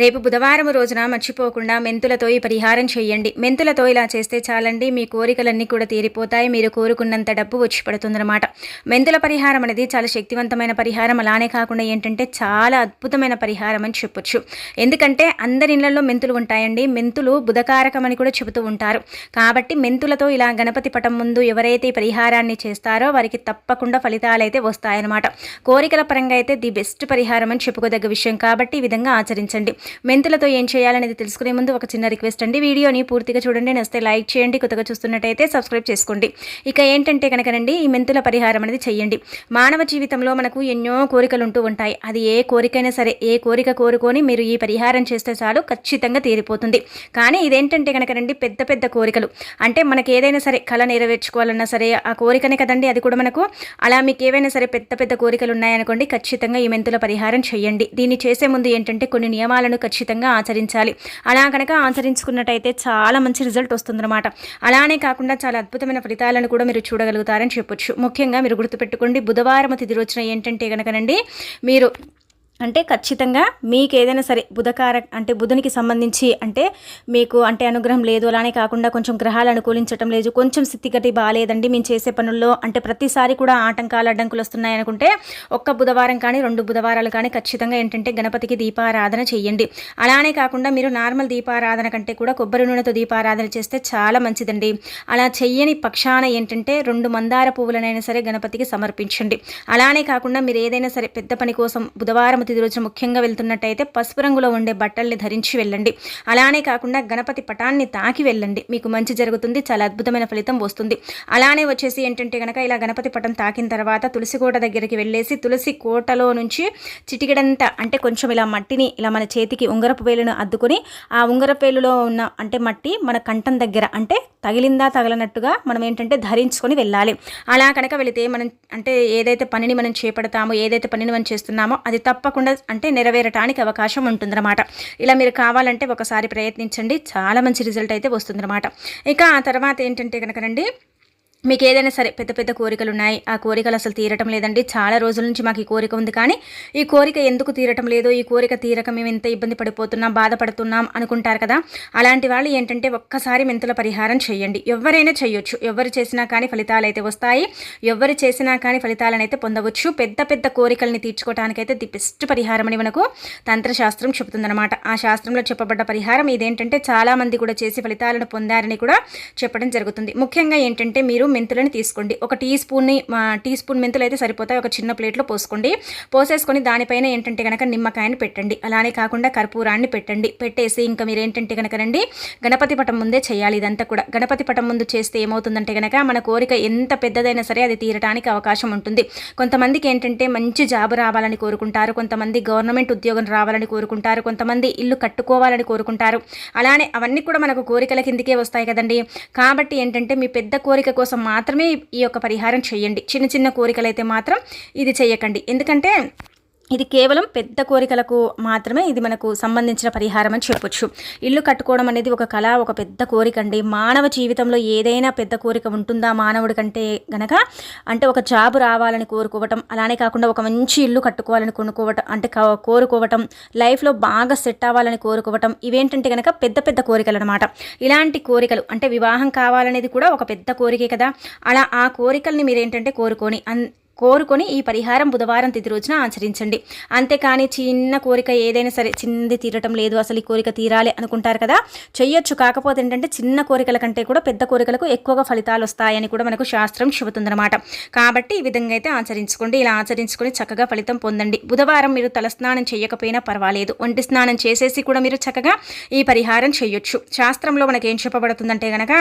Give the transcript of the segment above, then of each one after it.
రేపు బుధవారం రోజున మర్చిపోకుండా మెంతులతో ఈ పరిహారం చేయండి. మెంతులతో ఇలా చేస్తే చాలండి మీ కోరికలన్నీ కూడా తీరిపోతాయి మీరు కోరుకున్నంత డబ్బు వచ్చి పడుతుందన్నమాట. మెంతుల పరిహారం అనేది చాలా శక్తివంతమైన పరిహారం. అలానే కాకుండా ఏంటంటే చాలా అద్భుతమైన పరిహారం అని చెప్పొచ్చు. ఎందుకంటే అందరి ఇళ్ళలో మెంతులు ఉంటాయండి. మెంతులు బుధకారకం అని కూడా చెబుతూ ఉంటారు. కాబట్టి మెంతులతో ఇలా గణపతి పటం ముందు ఎవరైతే ఈ పరిహారాన్ని చేస్తారో వారికి తప్పకుండా ఫలితాలు అయితే వస్తాయన్నమాట. కోరికల పరంగా అయితే ది బెస్ట్ పరిహారం అని చెప్పుకోదగ్గ విషయం. కాబట్టి ఈ విధంగా ఆచరించండి. మెంతులతో ఏం చేయాలనేది తెలుసుకునే ముందు ఒక చిన్న రిక్వెస్ట్ అండి. వీడియోని పూర్తిగా చూడండి నస్తే లైక్ చేయండి కొత్తగా చూస్తున్నట్టయితే సబ్స్క్రైబ్ చేసుకోండి. ఇక ఏంటంటే కనుకనండి ఈ మెంతుల పరిహారం అనేది చేయండి మానవ జీవితంలో మనకు ఎన్నో కోరికలు ఉంటూ ఉంటాయి. అది ఏ కోరికైనా సరే ఏ కోరిక కోరుకొని మీరు ఈ పరిహారం చేస్తే చాలు ఖచ్చితంగా తీరిపోతుంది. కానీ ఇదేంటంటే కనుకనండి పెద్ద పెద్ద కోరికలు. అంటే మనకి ఏదైనా సరే కళ నెరవేర్చుకోవాలన్నా సరే ఆ కోరికనే కదండి అది కూడా మనకు. అలా మీకు ఏవైనా సరే పెద్ద పెద్ద కోరికలు ఉన్నాయనుకోండి ఖచ్చితంగా ఈ మెంతుల పరిహారం చేయండి దీన్ని చేసే ముందు ఏంటంటే కొన్ని నియమాలను ఖచ్చితంగా ఆచరించాలి. అలా కనుక ఆచరించుకున్నట్టయితే చాలా మంచి రిజల్ట్ వస్తుందన్నమాట. అలానే కాకుండా చాలా అద్భుతమైన ఫలితాలను కూడా మీరు చూడగలుగుతారని చెప్పొచ్చు. ముఖ్యంగా మీరు గుర్తుపెట్టుకోండి బుధవారం తిది రోజున ఏంటంటే కనుకనండి మీరు అంటే ఖచ్చితంగా మీకు ఏదైనా సరే బుధకార అంటే బుధునికి సంబంధించి అంటే మీకు అంటే అనుగ్రహం లేదు అలానే కాకుండా కొంచెం గ్రహాలు అనుకూలించడం లేదు కొంచెం స్థితిగతి బాగాలేదండి మేము చేసే పనుల్లో. అంటే ప్రతిసారి కూడా ఆటంకాలు అడ్డంకులు వస్తున్నాయి అనుకుంటే ఒక్క బుధవారం కానీ రెండు బుధవారాలు కానీ ఖచ్చితంగా ఏంటంటే గణపతికి దీపారాధన చేయండి. అలానే కాకుండా మీరు నార్మల్ దీపారాధన కంటే కూడా కొబ్బరి నూనెతో దీపారాధన చేస్తే చాలా మంచిదండి. అలా చెయ్యని పక్షాన ఏంటంటే రెండు మందార పువ్వులనైనా సరే గణపతికి సమర్పించండి. అలానే కాకుండా మీరు ఏదైనా సరే పెద్ద పని కోసం బుధవారం చతుర్థి రోజు ముఖ్యంగా వెళ్తున్నట్టయితే పసుపు రంగులో ఉండే బట్టల్ని ధరించి వెళ్ళండి. అలానే కాకుండా గణపతి పటాన్ని తాకి వెళ్ళండి. మీకు మంచి జరుగుతుంది చాలా అద్భుతమైన ఫలితం వస్తుంది. అలానే వచ్చేసి ఏంటంటే కనుక ఇలా గణపతి పటం తాకిన తర్వాత తులసి కోట దగ్గరికి వెళ్ళేసి తులసి కోటలో నుంచి చిటికెడంతా అంటే కొంచెం ఇలా మట్టిని ఇలా మన చేతికి ఉంగరపు వేలును అద్దుకొని ఆ ఉంగరపు వేలులో ఉన్న అంటే మట్టి మన కంఠం దగ్గర అంటే తగిలిందా తగలనట్టుగా మనం ఏంటంటే ధరించుకొని వెళ్ళాలి. అలా కనుక వెళితే మనం అంటే ఏదైతే పనిని మనం చేపడతామో ఏదైతే పనిని మనం చేస్తున్నామో అది తప్పకుండా అంటే నెరవేరటానికి అవకాశం ఉంటుందన్నమాట. ఇలా మీరు కావాలంటే ఒకసారి ప్రయత్నించండి. చాలా మంచి రిజల్ట్ అయితే వస్తుందన్నమాట. ఇక ఆ తర్వాత ఏంటంటే కనుకనండి మీకు ఏదైనా సరే పెద్ద పెద్ద కోరికలు ఉన్నాయి ఆ కోరికలు అసలు తీరటం లేదండి. చాలా రోజుల నుంచి మాకు ఈ కోరిక ఉంది. కానీ ఈ కోరిక ఎందుకు తీరటం లేదు ఈ కోరిక తీరక మేము ఎంత ఇబ్బంది పడిపోతున్నాం బాధపడుతున్నాం అనుకుంటారు కదా. అలాంటి వాళ్ళు ఏంటంటే ఒక్కసారి మెంతుల పరిహారం చేయండి. ఎవరైనా చేయొచ్చు. ఎవరు చేసినా కానీ ఫలితాలు అయితే వస్తాయి. ఎవరు చేసినా కానీ ఫలితాలను అయితే పొందవచ్చు. పెద్ద పెద్ద కోరికల్ని తీర్చుకోవడానికైతే ది బెస్ట్ పరిహారం అని మనకు తంత్రశాస్త్రం చెబుతుందన్నమాట. ఆ శాస్త్రంలో చెప్పబడ్డ పరిహారం ఇదేంటంటే చాలామంది కూడా చేసి ఫలితాలను పొందారని కూడా చెప్పడం జరుగుతుంది. ముఖ్యంగా ఏంటంటే మీరు మెంతులను తీసుకోండి. ఒక టీ స్పూన్ని టీ స్పూన్ మెంతులు అయితే సరిపోతాయి. ఒక చిన్న ప్లేట్లో పోసుకోండి. పోసేసుకొని దానిపైన ఏంటంటే కనుక నిమ్మకాయని పెట్టండి. అలానే కాకుండా కర్పూరాన్ని పెట్టండి. పెట్టేసి ఇంకా మీరు ఏంటంటే కనుక రండి గణపతి పటం ముందే చేయాలి ఇదంతా కూడా. గణపతి పటం ముందు చేస్తే ఏమవుతుందంటే కనుక మన కోరిక ఎంత పెద్దదైనా సరే అది తీరడానికి అవకాశం ఉంటుంది. కొంతమందికి ఏంటంటే మంచి జాబ్ రావాలని కోరుకుంటారు. కొంతమంది గవర్నమెంట్ ఉద్యోగం రావాలని కోరుకుంటారు. కొంతమంది ఇల్లు కట్టుకోవాలని కోరుకుంటారు. అలానే అవన్నీ కూడా మనకు కోరికల కిందికే వస్తాయి కదండి. కాబట్టి ఏంటంటే మీ పెద్ద కోరిక కోసం మాత్రమే ఈ యొక్క పరిహారం చేయండి. చిన్న చిన్న కోరికలు అయితే మాత్రం ఇది చేయకండి. ఎందుకంటే ఇది కేవలం పెద్ద కోరికలకు మాత్రమే ఇది మనకు సంబంధించిన పరిహారం అని చెప్పొచ్చు. ఇల్లు కట్టుకోవడం అనేది ఒక కళ ఒక పెద్ద కోరిక అండి. మానవ జీవితంలో ఏదైనా పెద్ద కోరిక ఉంటుందా మానవుడి కంటే గనక? అంటే ఒక జాబ్ రావాలని కోరుకోవటం అలానే కాకుండా ఒక మంచి ఇల్లు కట్టుకోవాలని కొనుక్కోవటం అంటే కోరుకోవటం లైఫ్లో బాగా సెట్ అవ్వాలని కోరుకోవటం ఇవేంటంటే కనుక పెద్ద పెద్ద కోరికలు అనమాట ఇలాంటి కోరికలు అంటే వివాహం కావాలనేది కూడా ఒక పెద్ద కోరికే కదా? అలా ఆ కోరికల్ని మీరేంటంటే కోరుకొని అన్ కోరుకొని ఈ పరిహారం బుధవారం తిథి రోజున ఆచరించండి. అంతేకాని చిన్న కోరిక ఏదైనా సరే చిన్నది తీరటం లేదు అసలు ఈ కోరిక తీరాలి అనుకుంటారు కదా. చెయ్యొచ్చు కాకపోతే ఏంటంటే చిన్న కోరికల కంటే కూడా పెద్ద కోరికలకు ఎక్కువగా ఫలితాలు వస్తాయని కూడా మనకు శాస్త్రం చెబుతుందన్నమాట. కాబట్టి ఈ విధంగా అయితే ఆచరించుకోండి. ఇలా ఆచరించుకొని చక్కగా ఫలితం పొందండి. బుధవారం మీరు తలస్నానం చేయకపోయినా పర్వాలేదు. ఒంటి స్నానం చేసేసి కూడా మీరు చక్కగా ఈ పరిహారం చేయొచ్చు శాస్త్రంలో మనకి ఏం చెప్పబడుతుందంటే కనుక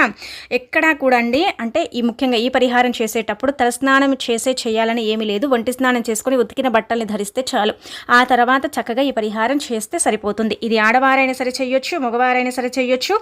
ఎక్కడా కూడా అండి అంటే ఈ ముఖ్యంగా ఈ పరిహారం చేసేటప్పుడు తలస్నానం చేసే చేయాలి చేయాలని ఏమీ లేదు. ఒంటి స్నానం చేసుకుని ఉతికిన బట్టల్ని ధరిస్తే చాలు. ఆ తర్వాత చక్కగా ఈ పరిహారం చేస్తే సరిపోతుంది. ఇది ఆడవారైనా సరే చేయొచ్చు మగవారైనా సరే చేయొచ్చు.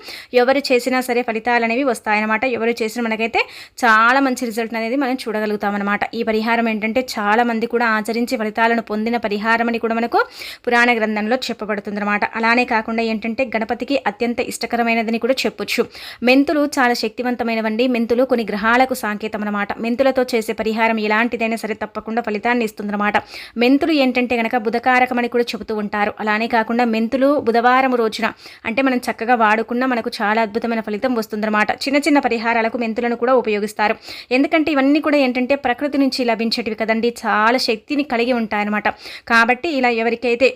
ఎవరు చేసినా సరే ఫలితాలు అనేవి వస్తాయన్నమాట. ఎవరు చేసిన మనకైతే చాలా మంచి రిజల్ట్ అనేది మనం చూడగలుగుతామన్నమాట. ఈ పరిహారం ఏంటంటే చాలా మంది కూడా ఆచరించి ఫలితాలను పొందిన పరిహారం అని కూడా మనకు పురాణ గ్రంథంలో చెప్పబడుతుందన్నమాట. అలానే కాకుండా ఏంటంటే గణపతికి అత్యంత ఇష్టకరమైనదని కూడా చెప్పొచ్చు. మెంతులు చాలా శక్తివంతమైనవండి. మెంతులు కొన్ని గ్రహాలకు సాంకేతం అనమాట మెంతులతో చేసే పరిహారం ఎలాంటిదైనా అయినా సరే తప్పకుండా ఫలితాన్ని ఇస్తుందన్నమాట. మెంతులు ఏంటంటే కనుక బుధకారకమని కూడా చెబుతూ ఉంటారు. అలానే కాకుండా మెంతులు బుధవారం రోజున అంటే మనం చక్కగా వాడుకున్న మనకు చాలా అద్భుతమైన ఫలితం వస్తుందన్నమాట. చిన్న చిన్న పరిహారాలకు మెంతులను కూడా ఉపయోగిస్తారు. ఎందుకంటే ఇవన్నీ కూడా ఏంటంటే ప్రకృతి నుంచి లభించేటివి కదండి. చాలా శక్తిని కలిగి ఉంటాయన్నమాట. కాబట్టి ఇలా ఎవరికైతే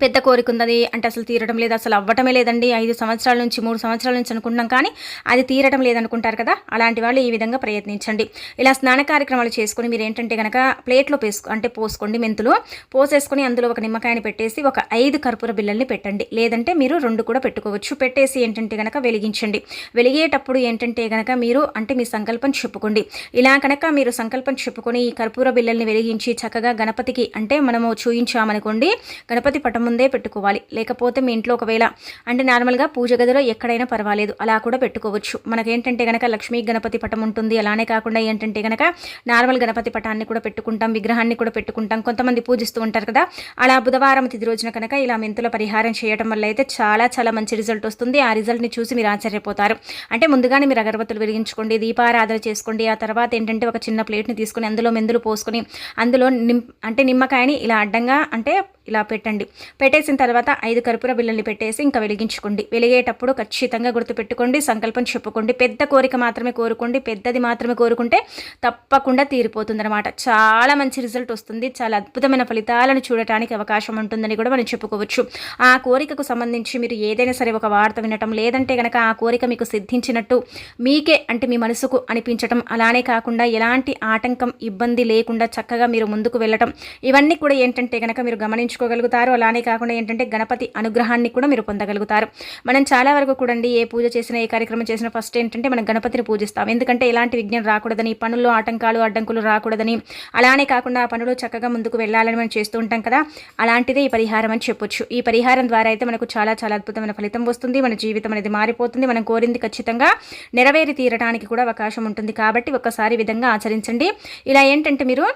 పెద్ద కోరిక ఉన్నది. అంటే అసలు తీరడం లేదు అసలు అవ్వటమే లేదండి. ఐదు సంవత్సరాల నుంచి మూడు సంవత్సరాల నుంచి అనుకుంటున్నాం కానీ అది తీరడం లేదనుకుంటారు కదా? అలాంటి వాళ్ళు ఈ విధంగా ప్రయత్నించండి. ఇలా స్నాన కార్యక్రమాలు చేసుకుని మీరు ఏంటంటే కనుక ప్లేట్లో పేసుకో అంటే పోసుకోండి మెంతులు. పోసేసుకొని అందులో ఒక నిమ్మకాయని పెట్టేసి ఒక ఐదు కర్పూర బిల్లల్ని పెట్టండి. లేదంటే మీరు రెండు కూడా పెట్టుకోవచ్చు. పెట్టేసి ఏంటంటే కనుక వెలిగించండి. వెలిగేటప్పుడు ఏంటంటే కనుక మీరు అంటే మీ సంకల్పం చెప్పుకోండి. ఇలా కనుక మీరు సంకల్పం చెప్పుకొని ఈ కర్పూర బిల్లల్ని వెలిగించి చక్కగా గణపతికి అంటే మనము చూయించామనుకోండి గణపతి పటం ముందే పెట్టుకోవాలి. లేకపోతే మీ ఇంట్లో ఒకవేళ అంటే నార్మల్గా పూజ గదిలో ఎక్కడైనా పర్వాలేదు. అలా కూడా పెట్టుకోవచ్చు. మనకేంటంటే కనుక లక్ష్మీ గణపతి పటం ఉంటుంది. అలానే కాకుండా ఏంటంటే కనుక నార్మల్ గణపతి పటాన్ని కూడా పెట్టుకుంటాం. విగ్రహాన్ని కూడా పెట్టుకుంటాం. కొంతమంది పూజిస్తూ ఉంటారు కదా. అలా బుధవారం తిది రోజున కనుక ఇలా మెంతుల పరిహారం చేయడం వల్ల అయితే చాలా చాలా మంచి రిజల్ట్ వస్తుంది. ఆ రిజల్ట్ని చూసి మీరు ఆశ్చర్యపోతారు. అంటే ముందుగానే మీరు అగరబత్తులు వెలిగించుకోండి దీపారాధన చేసుకోండి. ఆ తర్వాత ఏంటంటే ఒక చిన్న ప్లేట్ని తీసుకొని అందులో మెందులు పోసుకొని అందులో నిమ్ అంటే నిమ్మకాయని ఇలా అడ్డంగా అంటే ఇలా పెట్టండి. పెట్టేసిన తర్వాత ఐదు కర్పూర బిళ్ళల్ని పెట్టేసి ఇంకా వెలిగించుకోండి. వెలిగేటప్పుడు ఖచ్చితంగా గుర్తుపెట్టుకోండి సంకల్పం చెప్పుకోండి. పెద్ద కోరిక మాత్రమే కోరుకోండి పెద్దది మాత్రమే కోరుకుంటే తప్పకుండా తీరిపోతుంది అనమాట చాలా మంచి రిజల్ట్ వస్తుంది. చాలా అద్భుతమైన ఫలితాలను చూడటానికి అవకాశం ఉంటుందని కూడా మనం చెప్పుకోవచ్చు. ఆ కోరికకు సంబంధించి మీరు ఏదైనా సరే ఒక వార్త వినటం లేదంటే కనుక ఆ కోరిక మీకు సిద్ధించినట్టు మీకే అంటే మీ మనసుకు అనిపించటం అలానే కాకుండా ఎలాంటి ఆటంకం ఇబ్బంది లేకుండా చక్కగా మీరు ముందుకు వెళ్ళటం ఇవన్నీ కూడా ఏంటంటే కనుక మీరు గమనించుకోగలుగుతారు. అలానే అనే కాకుండా ఏంటంటే గణపతి అనుగ్రహాన్ని కూడా మీరు పొందగలుగుతారు. మనం చాలా వరకు కూడండి ఏ పూజ చేసినా ఏ కార్యక్రమం చేసినా ఫస్ట్ ఏంటంటే మనం గణపతిని పూజిస్తాం. ఎందుకంటే ఎలాంటి విఘ్నం రాకూడదని పనుల్లో ఆటంకాలు అడ్డంకులు రాకూడదని అలానే కాకుండా ఆ పనులు చక్కగా ముందుకు వెళ్ళాలని మనం చేస్తూ ఉంటాం కదా అలాంటిదే ఈ పరిహారం అని చెప్పొచ్చు. ఈ పరిహారం ద్వారా అయితే మనకు చాలా చాలా అద్భుతమైన ఫలితం వస్తుంది. మన జీవితం అనేది మారిపోతుంది. మనం కోరింది ఖచ్చితంగా నెరవేరి తీరడానికి కూడా అవకాశం ఉంటుంది. కాబట్టి ఒక్కసారి విధంగా ఆచరించండి. ఇలా ఏంటంటే మీరు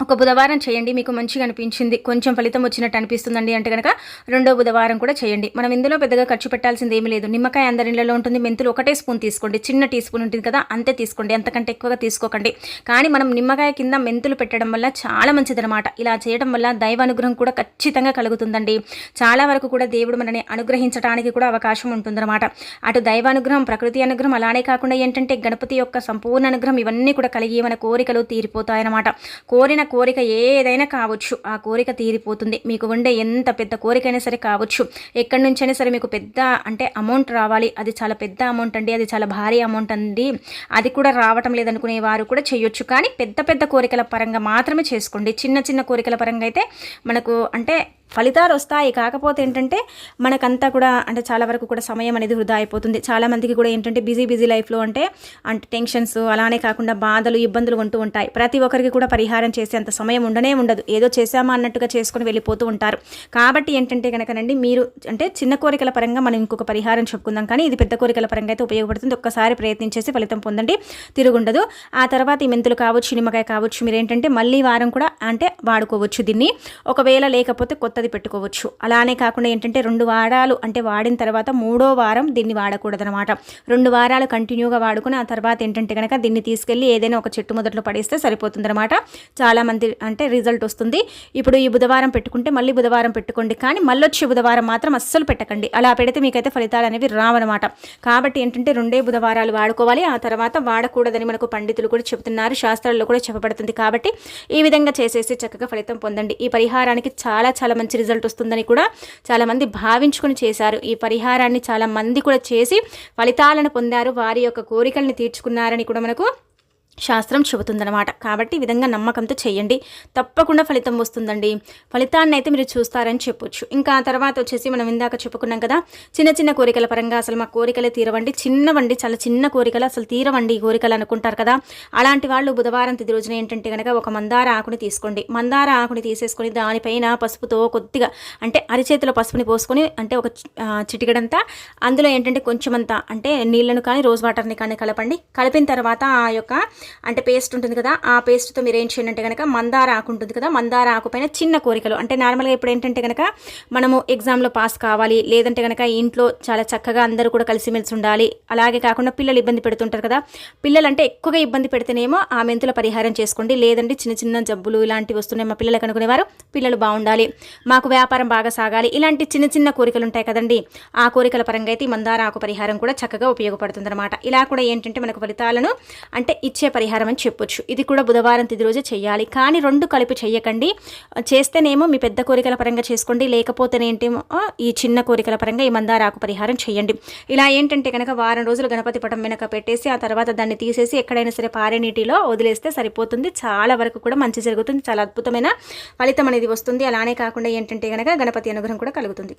ఒక బుధవారం చేయండి మీకు మంచిగా అనిపించింది కొంచెం ఫలితం వచ్చినట్టు అనిపిస్తుందండి అంటే కనుక రెండో బుధవారం కూడా చేయండి. మనం ఇందులో పెద్దగా ఖర్చు పెట్టాల్సింది ఏమీ లేదు. నిమ్మకాయ అందరిలో ఉంటుంది మెంతులు ఒకటే స్పూన్ తీసుకోండి. చిన్న టీ స్పూన్ ఉంటుంది కదా అంతే తీసుకోండి. అంతకంటే ఎక్కువగా తీసుకోకండి. కానీ మనం నిమ్మకాయ కింద మెంతులు పెట్టడం వల్ల చాలా మంచిదనమాట ఇలా చేయడం వల్ల దైవ అనుగ్రహం కూడా ఖచ్చితంగా కలుగుతుందండి. చాలా వరకు కూడా దేవుడు మనని అనుగ్రహించడానికి కూడా అవకాశం ఉంటుందన్నమాట. అటు దైవానుగ్రహం ప్రకృతి అనుగ్రహం అలానే కాకుండా ఏంటంటే గణపతి యొక్క సంపూర్ణ అనుగ్రహం ఇవన్నీ కూడా కలిగి మన కోరికలు తీరిపోతాయన్నమాట. కోరిన కోరిక ఏదైనా కావచ్చు ఆ కోరిక తీరిపోతుంది. మీకు ఉండే ఎంత పెద్ద కోరికైనా సరే కావచ్చు. ఎక్కడి నుంచైనా సరే మీకు పెద్ద అంటే అమౌంట్ రావాలి. అది చాలా పెద్ద అమౌంట్ అండి. అది చాలా భారీ అమౌంట్ అండి. అది కూడా రావటం లేదనుకునే వారు కూడా చేయొచ్చు. కానీ పెద్ద పెద్ద కోరికల పరంగా మాత్రమే చేసుకోండి. చిన్న చిన్న కోరికల పరంగా అయితే మనకు అంటే ఫలితాలు వస్తాయి. కాకపోతే ఏంటంటే మనకంతా కూడా అంటే చాలా వరకు కూడా సమయం అనేది వృధా అయిపోతుంది. చాలామందికి కూడా ఏంటంటే బిజీ బిజీ లైఫ్లో అంటే అంటే టెన్షన్స్ అలానే కాకుండా బాధలు ఇబ్బందులు ఉంటూ ఉంటాయి. ప్రతి ఒక్కరికి కూడా పరిహారం చేసేంత సమయం ఉండనే ఉండదు. ఏదో చేసామా అన్నట్టుగా చేసుకొని వెళ్ళిపోతూ ఉంటారు. కాబట్టి ఏంటంటే కనుకనండి మీరు అంటే చిన్న కోరికల పరంగా మనం ఇంకొక పరిహారం చెప్పుకుందాం. కానీ ఇది పెద్ద కోరికల పరంగా అయితే ఉపయోగపడుతుంది. ఒక్కసారి ప్రయత్నించేసి ఫలితం పొందండి. తిరుగుండదు. ఆ తర్వాత ఈ మెంతులు కావచ్చు నిమ్మకాయ కావచ్చు మీరు ఏంటంటే మళ్ళీ వారం కూడా అంటే వాడుకోవచ్చు దీన్ని. ఒకవేళ లేకపోతే కొత్త కొత్తది పెట్టుకోవచ్చు. అలానే కాకుండా ఏంటంటే రెండు వారాలు అంటే వాడిన తర్వాత మూడో వారం దీన్ని వాడకూడదనమాట. రెండు వారాలు కంటిన్యూగా వాడుకుని ఆ తర్వాత ఏంటంటే కనుక దీన్ని తీసుకెళ్ళి ఏదైనా ఒక చెట్టు మొదట్లో పడేస్తే సరిపోతుందన్నమాట చాలామంది అంటే రిజల్ట్ వస్తుంది. ఇప్పుడు ఈ బుధవారం పెట్టుకుంటే మళ్ళీ బుధవారం పెట్టుకోండి. కానీ మళ్ళొచ్చి బుధవారం మాత్రం అస్సలు పెట్టకండి. అలా పెడితే మీకైతే ఫలితాలు అనేవి రావనమాట. కాబట్టి ఏంటంటే రెండే బుధవారాలు వాడుకోవాలి. ఆ తర్వాత వాడకూడదని మనకు పండితులు కూడా చెబుతున్నారు. శాస్త్రాల్లో కూడా చెప్పబడుతుంది. కాబట్టి ఈ విధంగా చేసేసి చక్కగా ఫలితం పొందండి. ఈ పరిహారానికి చాలా చాలా మంచి మంచి రిజల్ట్ వస్తుందని కూడా చాలామంది భావించుకొని చేశారు. ఈ పరిహారాన్ని చాలా మంది కూడా చేసి ఫలితాలను పొందారు. వారి యొక్క కోరికల్ని తీర్చుకున్నారని కూడా మనకు శాస్త్రం చెబుతుందనమాట కాబట్టి ఈ విధంగా నమ్మకంతో చేయండి. తప్పకుండా ఫలితం వస్తుందండి. ఫలితాన్ని అయితే మీరు చూస్తారని చెప్పొచ్చు. ఇంకా తర్వాత వచ్చేసి మనం ఇందాక చెప్పుకున్నాం కదా చిన్న చిన్న కోరికల పరంగా అసలు మా కోరికలే తీరవండి. చిన్నవండి చాలా చిన్న కోరికలు అసలు తీరవండి కోరికలు అనుకుంటారు కదా. అలాంటి వాళ్ళు బుధవారం తిది రోజున ఏంటంటే కనుక ఒక మందార ఆకుని తీసుకోండి. మందార ఆకుని తీసేసుకొని దానిపైన పసుపుతో కొద్దిగా అంటే అరిచేతిలో పసుపుని పోసుకొని అంటే ఒక చిటికడంతా అందులో ఏంటంటే కొంచెమంతా అంటే నీళ్ళను కానీ రోజ్ వాటర్ని కానీ కలపండి. కలిపిన తర్వాత ఆ యొక్క అంటే పేస్ట్ ఉంటుంది కదా ఆ పేస్ట్తో మీరు ఏం చేయండి అంటే కనుక మందార ఆకు ఉంటుంది కదా మందార ఆకు పైన చిన్న కోరికలు. అంటే నార్మల్గా ఇప్పుడు ఏంటంటే కనుక మనము ఎగ్జామ్లో పాస్ కావాలి లేదంటే కనుక ఇంట్లో చాలా చక్కగా అందరూ కూడా కలిసిమెలిసి ఉండాలి. అలాగే కాకుండా పిల్లలు ఇబ్బంది పెడుతుంటారు కదా పిల్లలు అంటే ఎక్కువగా ఇబ్బంది పెడితేనేమో ఆ మెంతుల పరిహారం చేసుకోండి. లేదంటే చిన్న చిన్న జబ్బులు ఇలాంటివి వస్తున్నాయి మా పిల్లలకు అనుకునేవారు పిల్లలు బాగుండాలి. మాకు వ్యాపారం బాగా సాగాలి. ఇలాంటి చిన్న చిన్న కోరికలు ఉంటాయి కదండి. ఆ కోరికల పరంగా అయితే మందార ఆకు పరిహారం కూడా చక్కగా ఉపయోగపడుతుంది అనమాట ఇలా కూడా ఏంటంటే మనకు ఫలితాలను అంటే ఇచ్చే పరిహారం అని చెప్పొచ్చు. ఇది కూడా బుధవారం తిది రోజు చేయాలి. కానీ రెండు కలిపి చేయకండి. చేస్తేనేమో మీ పెద్ద కోరికల పరంగా చేసుకోండి. లేకపోతేనేంటేమో ఈ చిన్న కోరికల పరంగా ఈ మందారాకు పరిహారం చేయండి. ఇలా ఏంటంటే కనుక వారం రోజులు గణపతి పటం వెనక పెట్టేసి ఆ తర్వాత దాన్ని తీసేసి ఎక్కడైనా సరే పారే నీటిలో వదిలేస్తే సరిపోతుంది. చాలా వరకు కూడా మంచి జరుగుతుంది. చాలా అద్భుతమైన ఫలితం అనేది వస్తుంది. అలానే కాకుండా ఏంటంటే కనుక గణపతి అనుగ్రహం కూడా కలుగుతుంది.